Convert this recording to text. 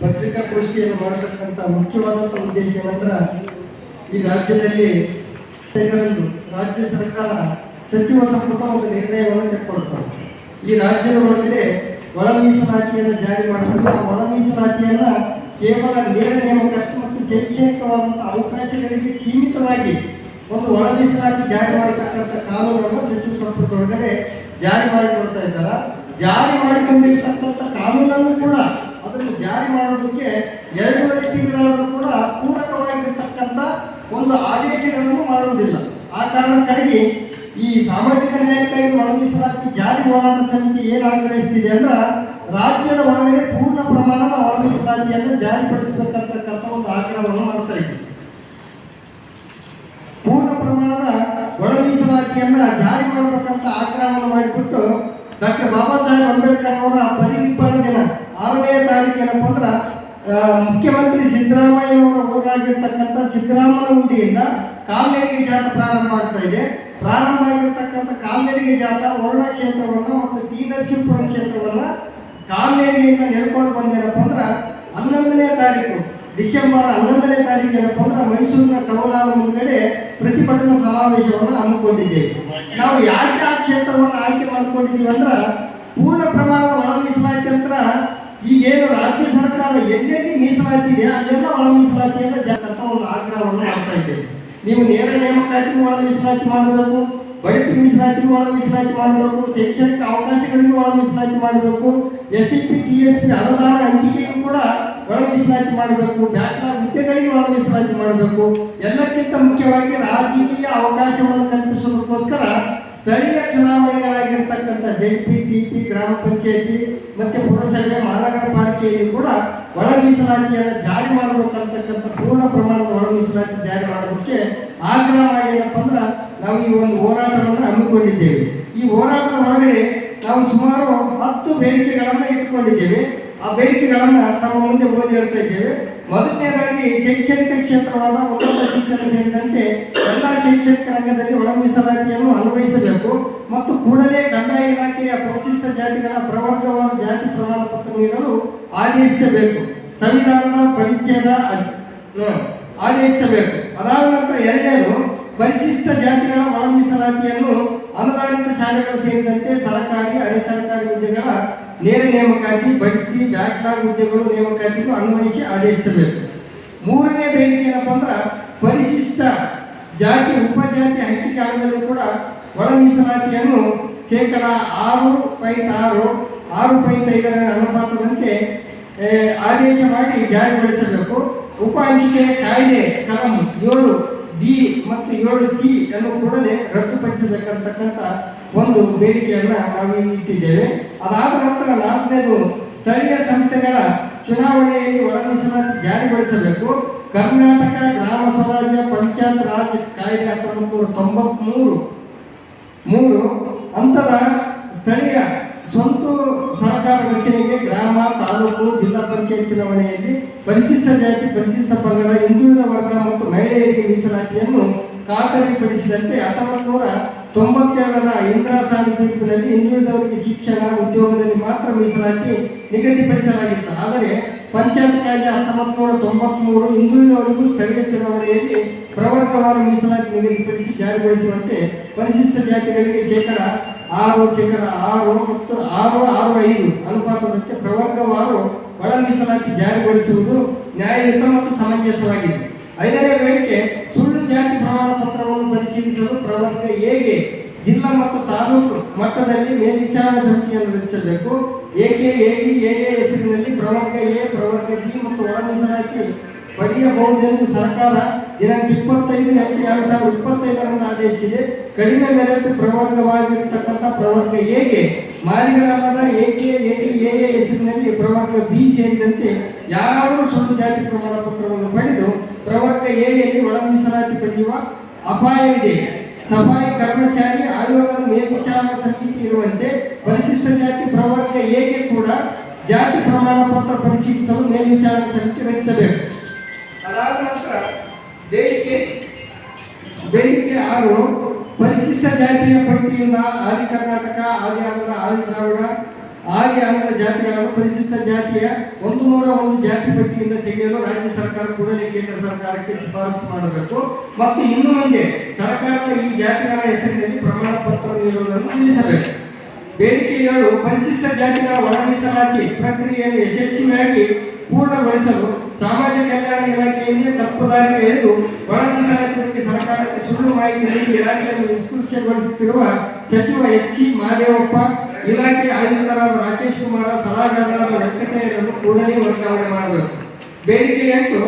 ಪತ್ರಿಕಾಗೋಷ್ಠಿಯನ್ನು ಮಾಡತಕ್ಕಂಥ ಮುಖ್ಯವಾದಂಥ ಉದ್ದೇಶ ಏನಂದ್ರೆ, ಈ ರಾಜ್ಯದಲ್ಲಿ ರಾಜ್ಯ ಸರ್ಕಾರ ಸಚಿವ ಸಂಪುಟ ಒಂದು ನಿರ್ಣಯವನ್ನು ತೆಗೆದುಕೊಳ್ತಾರೆ ಈ ರಾಜ್ಯದ ಒಳಗಡೆ ಒಳ ಮೀಸಲಾತಿಯನ್ನು ಜಾರಿ ಮಾಡಬೇಕು. ಆ ಒಳ ಮೀಸಲಾತಿಯನ್ನ ಕೇವಲ ನೇರ ನೇಮಕಾತಿ ಮತ್ತು ಶೈಕ್ಷಣಿಕವಾದಂಥ ಅವಕಾಶಗಳಿಗೆ ಸೀಮಿತವಾಗಿ ಒಂದು ಒಳ ಮೀಸಲಾತಿ ಜಾರಿ ಮಾಡತಕ್ಕಂಥ ಕಾನೂನನ್ನು ಸಚಿವ ಸಂಪುಟ ಒಳಗಡೆ ಜಾರಿ ಮಾಡಿಕೊಳ್ತಾ ಇದ್ದಾರೆ. ಜಾರಿ ಮಾಡಿಕೊಂಡಿರ್ತಕ್ಕಂಥ ಕಾನೂನನ್ನು ಕೂಡ ಅದನ್ನು ಜಾರಿ ಮಾಡೋದಕ್ಕೆ ಎರಡೂವರೆ ತಿಂಗಳಾದರೂ ಕೂಡ ಪೂರಕವಾಗಿರ್ತಕ್ಕಂಥ ಒಂದು ಆದೇಶಗಳನ್ನು ಮಾಡುವುದಿಲ್ಲ. ಆ ಕಾರಣಕ್ಕಾಗಿ ಈ ಸಾಮಾಜಿಕ ನ್ಯಾಯಕ್ಕಾಗಿ ಒಳಗಿಸಲಾಗಿ ಜಾರಿ ಹೋರಾಟ ಸಮಿತಿ ಏನು ಆಗ್ರಹಿಸ್ತಿದೆ ಅಂದ್ರೆ ರಾಜ್ಯದ ಒಳಗಡೆ ಪೂರ್ಣ ಪ್ರಮಾಣದ ಒಳ ಮೀಸಲಾತಿಯನ್ನು ಜಾರಿಪಡಿಸಬೇಕಂತಕ್ಕಂಥ ಒಂದು ಆಗ್ರಹವನ್ನು ಮಾಡ್ತಾ ಇದೆ ಪೂರ್ಣ ಪ್ರಮಾಣದ ಒಳ ಮೀಸಲಾತಿಯನ್ನ ಜಾರಿ ಮಾಡಬೇಕಂತ ಆಗ್ರಹವನ್ನು ಮಾಡಿಬಿಟ್ಟು ಡಾಕ್ಟರ್ ಬಾಬಾ ಸಾಹೇಬ್ ಅಂಬೇಡ್ಕರ್ ಅವರ ಪರಿನಿಬ್ಬಳ ದಿನ ಆರನೇ ತಾರೀಕು ಏನಪ್ಪ ಅಂದ್ರೆ ಮುಖ್ಯಮಂತ್ರಿ ಸಿದ್ದರಾಮಯ್ಯನವರ ಊರಾಗಿರ್ತಕ್ಕಂಥ ಸಿದ್ದರಾಮನ ಹುಂಡಿಯಿಂದ ಕಾಲ್ನಡಿಗೆ ಜಾಥಾ ಪ್ರಾರಂಭ ಆಗ್ತಾ ಇದೆ. ಪ್ರಾರಂಭ ಆಗಿರ್ತಕ್ಕಂಥ ಕಾಲ್ನಡಿಗೆ ಜಾಥಾ ವರುಣ ಕ್ಷೇತ್ರವನ್ನು ಮತ್ತು ಟಿ ನರಸೀಪುರ ಕ್ಷೇತ್ರವನ್ನು ಕಾಲ್ನಡಿಗೆಯಿಂದ ನಡ್ಕೊಂಡು ಬಂದೇನಪ್ಪ ಅಂದ್ರೆ, ಹನ್ನೊಂದನೇ ತಾರೀಕು, ಡಿಸೆಂಬರ್ ಹನ್ನೊಂದನೇ ತಾರೀಕು ಏನಪ್ಪ ಅಂದ್ರೆ ಮೈಸೂರಿನ ಟೌಲಾದ ಮುಂದೆ ಮುಂದ್ಗಡೆ ಪ್ರತಿಭಟನಾ ಸಮಾವೇಶವನ್ನು ಹಮ್ಮಿಕೊಂಡಿದ್ದೇವೆ. ನಾವು ಯಾಕೆ ಆ ಕ್ಷೇತ್ರವನ್ನು ಆಯ್ಕೆ ಮಾಡಿಕೊಂಡಿದ್ದೀವಿ ಅಂದ್ರೆ, ಪೂರ್ಣ ಪ್ರಮಾಣದ ಒಳ ಮೀಸಲಾತಿ ಈಗೇನು ರಾಜ್ಯ ಸರ್ಕಾರ ಎಲ್ಲೆಲ್ಲಿ ಮೀಸಲಾತಿದೆ, ಅಲ್ಲೆಲ್ಲ ಒಳ ಮೀಸಲಾತಿಯನ್ನು ಜನತ ಒಂದು ಆಗ್ರಹವನ್ನು ಮಾಡ್ತಾ ಇದ್ದೇವೆ. ನೀವು ನೇರ ನೇಮಕಾತಿಗೂ ಒಳ ಮೀಸಲಾತಿ ಮಾಡಬೇಕು, ಬಡತಿ ಮೀಸಲಾತಿ ಒಳ ಮೀಸಲಾತಿ ಮಾಡಬೇಕು, ಶೈಕ್ಷಣಿಕ ಅವಕಾಶಗಳಿಗೂ ಒಳ ಮೀಸಲಾತಿ ಮಾಡಬೇಕು, S C P, T S P ಅನುದಾನ ಹಂಚಿಕೆಯೂ ಕೂಡ ಒಳ ಮೀಸಲಾತಿ ಮಾಡಬೇಕು, ಬ್ಯಾಕ್ಲಾಗ್ ಹುದ್ದೆಗಳಿಗೆ ಒಳ ಮೀಸಲಾತಿ ಮಾಡಬೇಕು. ಎಲ್ಲಕ್ಕಿಂತ ಮುಖ್ಯವಾಗಿ ರಾಜಕೀಯ ಅವಕಾಶವನ್ನು ಕಲ್ಪಿಸುವುದಕ್ಕೋಸ್ಕರ ಸ್ಥಳೀಯ ಚುನಾವಣೆಗಳಾಗಿರ್ತಕ್ಕಂಥ ಜೆಡ್ ಪಿ ಟಿ ಪಿ ಗ್ರಾಮ ಪಂಚಾಯತಿ ಮತ್ತೆ ಪುರಸಭೆ ಮಹಾನಗರ ಪಾಲಿಕೆಯಲ್ಲಿ ಕೂಡ ಒಳ ಮೀಸಲಾತಿಯನ್ನು ಜಾರಿ ಮಾಡಬೇಕಂತಕ್ಕಂಥ ಪೂರ್ಣ ಪ್ರಮಾಣದ ಒಳ ಮೀಸಲಾತಿ ಜಾರಿ ಮಾಡೋದಕ್ಕೆ ಆಗ್ರಹ ಏನಪ್ಪ ಅಂದ್ರೆ ನಾವು ಈ ಒಂದು ಹೋರಾಟವನ್ನು ಹಮ್ಮಿಕೊಂಡಿದ್ದೇವೆ. ಈ ಹೋರಾಟದ ಒಳಗಡೆ ನಾವು ಸುಮಾರು ಹತ್ತು ಬೇಡಿಕೆಗಳನ್ನು ಇಟ್ಕೊಂಡಿದ್ದೇವೆ. ಆ ಬೇಡಿಕೆಗಳನ್ನು ತಮ್ಮ ಮುಂದೆ ಓದಿ ಹೇಳ್ತಾ ಇದ್ದೇವೆ. ಮೊದಲನೇದಾಗಿ ಶೈಕ್ಷಣಿಕ ಕ್ಷೇತ್ರವಾದ ಉನ್ನತ ಶಿಕ್ಷಣ ಸೇರಿದಂತೆ ಎಲ್ಲ ಶೈಕ್ಷಣಿಕ ರಂಗದಲ್ಲಿ ಒಳ ಮೀಸಲಾತಿಯನ್ನು ಅನ್ವಯಿಸಬೇಕು. ಮತ್ತು ಕೂಡಲೇ ಕಂದಾಯ ಇಲಾಖೆಯ ಪರಿಶಿಷ್ಟ ಜಾತಿಗಳ ಪ್ರವರ್ಗವಾದ ಜಾತಿ ಪ್ರಮಾಣ ಪತ್ರ ನೀಡಲು ಆದೇಶಿಸಬೇಕು. ಸಂವಿಧಾನದ ಪರಿಚಯದ ಆದೇಶಿಸಬೇಕು. ಅದಾದ ನಂತರ ಎರಡನೇದು ಪರಿಶಿಷ್ಟ ಜಾತಿಗಳ ಒಳ ಮೀಸಲಾತಿಯನ್ನು ಅನುದಾನಿತ ಶಾಲೆಗಳು ಸೇರಿದಂತೆ ಸರ್ಕಾರಿ, ಅರೆ ಸರ್ಕಾರಿ ಹುದ್ದೆಗಳ ನೇರ ನೇಮಕಾತಿ, ಬಡ್ತಿ, ಬ್ಯಾಕ್ಲಾಗ್ ಹುದ್ದೆಗಳು ನೇಮಕಾತಿಗೂ ಅನ್ವಯಿಸಿ ಆದೇಶಿಸಬೇಕು. ಮೂರನೇ ಬೇಡಿಕೆ ಏನಪ್ಪ ಅಂದ್ರೆ, ಪರಿಶಿಷ್ಟ ಜಾತಿ, ಉಪಜಾತಿ ಹಂಚಿಕೆ ಹಣದಲ್ಲಿ ಕೂಡ ಒಳ ಮೀಸಲಾತಿಯನ್ನು ಶೇಕಡ ಆರು ಪಾಯಿಂಟ್ ಆರು ಆರು ಪಾಯಿಂಟ್ ಐದರ ಅನುಪಾತದಂತೆ ಆದೇಶ ಮಾಡಿ ಜಾರಿಗೊಳಿಸಬೇಕು. ಉಪ ಹಂಚಿಕೆ ಕಾಯ್ದೆ, ಕಲಂ ಏಳು ಬಿ ಮತ್ತು ಏಳು ಸಿ ಅನ್ನು ಕೂಡಲೇ ರದ್ದುಪಡಿಸಬೇಕಂತಕ್ಕಂಥ ಒಂದು ಬೇಡಿಕೆಯನ್ನ ನಾವು ಇಟ್ಟಿದ್ದೇವೆ. ಅದಾದ ನಂತರ ನಾಲ್ಕನೇದು ಸ್ಥಳೀಯ ಸಂಸ್ಥೆಗಳ ಚುನಾವಣೆಯಲ್ಲಿ ಒಳ ಜಾರಿಗೊಳಿಸಬೇಕು. ಕರ್ನಾಟಕ ಗ್ರಾಮ ಸ್ವರಾಜ್ಯ ಪಂಚಾಯತ್ ರಾಜ್ ಕಾಯ್ದೆ ಹತ್ತೊಂಬತ್ತು ನೂರ ತೊಂಬತ್ಮೂರು. ಮೂರು, ಹಂತದ ಸ್ಥಳೀಯ ಸ್ವಂತ ಸರ್ಕಾರ ರಚನೆಗೆ ಗ್ರಾಮ, ತಾಲೂಕು, ಜಿಲ್ಲಾ ಪಂಚಾಯತ್ ಚುನಾವಣೆಯಲ್ಲಿ ಪರಿಶಿಷ್ಟ ಜಾತಿ, ಪರಿಶಿಷ್ಟ ಪಂಗಡ, ಹಿಂದುಳಿದ ವರ್ಗ ಮತ್ತು ಮಹಿಳೆಯರಿಗೆ ಮೀಸಲಾತಿಯನ್ನು ಖಾತರಿಪಡಿಸಿದಂತೆ ಹತ್ತೊಂಬತ್ತು ನೂರ ತೊಂಬತ್ತೆರಡರ ಇಂದಿರಾ ಸಾಲಿ ತೀರ್ಪಿನಲ್ಲಿ ಹಿಂದುಳಿದವರಿಗೆ ಶಿಕ್ಷಣ, ಉದ್ಯೋಗದಲ್ಲಿ ಮಾತ್ರ ಮೀಸಲಾತಿ ನಿಗದಿಪಡಿಸಲಾಗಿತ್ತು. ಆದರೆ ಪಂಚಾಯತ್ ಕಾಯ್ದೆ ಹತ್ತೊಂಬತ್ತು ನೂರ ತೊಂಬತ್ಮೂರು ಹಿಂದುಳಿದವರಿಗೂ ಸ್ಥಳೀಯ ಚುನಾವಣೆಯಲ್ಲಿ ಪ್ರವರ್ಗವಾರು ಮೀಸಲಾತಿ ನಿಗದಿಪಡಿಸಿ ಜಾರಿಗೊಳಿಸುವಂತೆ ಪರಿಶಿಷ್ಟ ಜಾತಿಗಳಿಗೆ ಶೇಕಡ ಆರು ಶೇಕಡ ಆರು ಮತ್ತು ಆರು ಆರು ಐದು ಅನುಪಾತದಂತೆ ಪ್ರವರ್ಗವಾರು ಒಳ ಮೀಸಲಾತಿ ಜಾರಿಗೊಳಿಸುವುದು ನ್ಯಾಯಯುತ ಮತ್ತು ಸಮಂಜಸವಾಗಿದೆ. ಐದನೇ ಬೇಡಿಕೆ, ಸುಳ್ಳು ಜಾತಿ ಪ್ರಮಾಣ ಪತ್ರವನ್ನು ಪರಿಶೀಲಿಸಲು ಪ್ರವರ್ಗ ಹೇಗೆ ಜಿಲ್ಲಾ ಮತ್ತು ತಾಲೂಕು ಮಟ್ಟದಲ್ಲಿ ಮೇಲ್ವಿಚಾರಣಾ ಸಮಿತಿಯನ್ನು ರಚಿಸಬೇಕು. ಎಕೆ, ಎಡಿ ಎ ಹೆಸರಿನಲ್ಲಿ ಪ್ರವರ್ಗ ಎ, ಪ್ರವರ್ಗ ಬಿ ಮತ್ತು ಒಳ ಮೀಸಲಾತಿ ಪಡೆಯಬಹುದೆಂದು ಸರ್ಕಾರ ದಿನಾಂಕ ಇಪ್ಪತ್ತೈದು ಎಂಟು ಎರಡು ಸಾವಿರದ ಇಪ್ಪತ್ತೈದರಂದು ಆದೇಶಿಸಿದೆ. ಕಡಿಮೆ ಮೆರೆಟು ಪ್ರವರ್ಗವಾಗಿರ್ತಕ್ಕಂಥ ಪ್ರವರ್ಗ ಎಗೆ ಮಾದಿಗರಲ್ಲದ ಎಕೆ ಎ ಎ ಹೆಸರಿನಲ್ಲಿ ಪ್ರವರ್ಗ ಬಿ ಸೇರಿದಂತೆ ಯಾರಾದರೂ ಸುಳ್ಳು ಜಾತಿ ಪ್ರಮಾಣ ಪತ್ರವನ್ನು ಪಡೆದು ಪ್ರವರ್ಗ ಎಯಲ್ಲಿ ಒಳ ಮೀಸಲಾತಿ ಪಡೆಯುವ ಅಪಾಯವಿದೆ. ಸಫಾಯಿ ಕರ್ಮಚಾರಿ ಆಯೋಗದ ಮೇಲ್ವಿಚಾರಣಾ ಸಮಿತಿ ಇರುವಂತೆ ಪರಿಶಿಷ್ಟ ಜಾತಿ ಪ್ರವರ್ಗ ಎಗೆ ಕೂಡ ಜಾತಿ ಪ್ರಮಾಣ ಪತ್ರ ಪರಿಶೀಲಿಸಲು ಮೇಲ್ವಿಚಾರಣಾ ಸಮಿತಿ ರಚಿಸಬೇಕು. ಅದಾದ ನಂತರ ಬೇಡಿಕೆ ಬೇಡಿಕೆ ಆರು ಪರಿಶಿಷ್ಟ ಜಾತಿಯ ಪಟ್ಟಿಯಿಂದ ಆದಿ ಕರ್ನಾಟಕ, ಆದಿ ಆಂಧ್ರ, ಆದಿ ದ್ರಾವಿಡ, ಆದಿ ಆಂಧ್ರ ಜಾತಿಗಳನ್ನು ಪರಿಶಿಷ್ಟ ಜಾತಿಯ ಒಂದು ನೂರ ಒಂದು ಜಾತಿ ಪಟ್ಟಿಯಿಂದ ತೆಗೆಯಲು ರಾಜ್ಯ ಸರ್ಕಾರ ಕೂಡಲೇ ಕೇಂದ್ರ ಸರ್ಕಾರಕ್ಕೆ ಶಿಫಾರಸು ಮಾಡಬೇಕು. ಮತ್ತು ಇನ್ನು ಮುಂದೆ ಸರ್ಕಾರದ ಈ ಜಾತಿಗಳ ಹೆಸರಿನಲ್ಲಿ ಪ್ರಮಾಣ ಪತ್ರ ನೀಡುವುದನ್ನು ನಿಲ್ಲಿಸಬೇಕು. ಬೇಡಿಕೆ ಏಳು ಪರಿಶಿಷ್ಟ ಜಾತಿಗಳ ಒಳ ಮೀಸಲಾತಿ ಪ್ರಕ್ರಿಯೆಯನ್ನು ಯಶಸ್ವಿಯಾಗಿ ಪೂರ್ಣಗೊಳಿಸಲು ಸಮಾಜ ಕಲ್ಯಾಣ ಇಲಾಖೆಯಲ್ಲಿ ತಪ್ಪು ದಾರಿಗೆ ಎಳೆದು ಒಳ ಸರ್ಕಾರಕ್ಕೆ ಸುಳ್ಳು ಮಾಹಿತಿ ನೀಡಿ ಇಲಾಖೆಯನ್ನು ನಿಷ್ಕೃಷ್ಯಗೊಳಿಸುತ್ತಿರುವ ಸಚಿವ ಎಚ್ ಸಿ ಮಹದೇವಪ್ಪ ಇಲಾಖೆ ಆಯುಕ್ತರಾದ ರಾಕೇಶ್ ಕುಮಾರ ಸಲಹಾಗಾರರಾದ ವೆಂಕಟಯ್ಯರನ್ನು ಕೂಡಲೇ ವರ್ಗಾವಣೆ ಮಾಡಬೇಕು. ಬೇಡಿಕೆ ಎಂಟು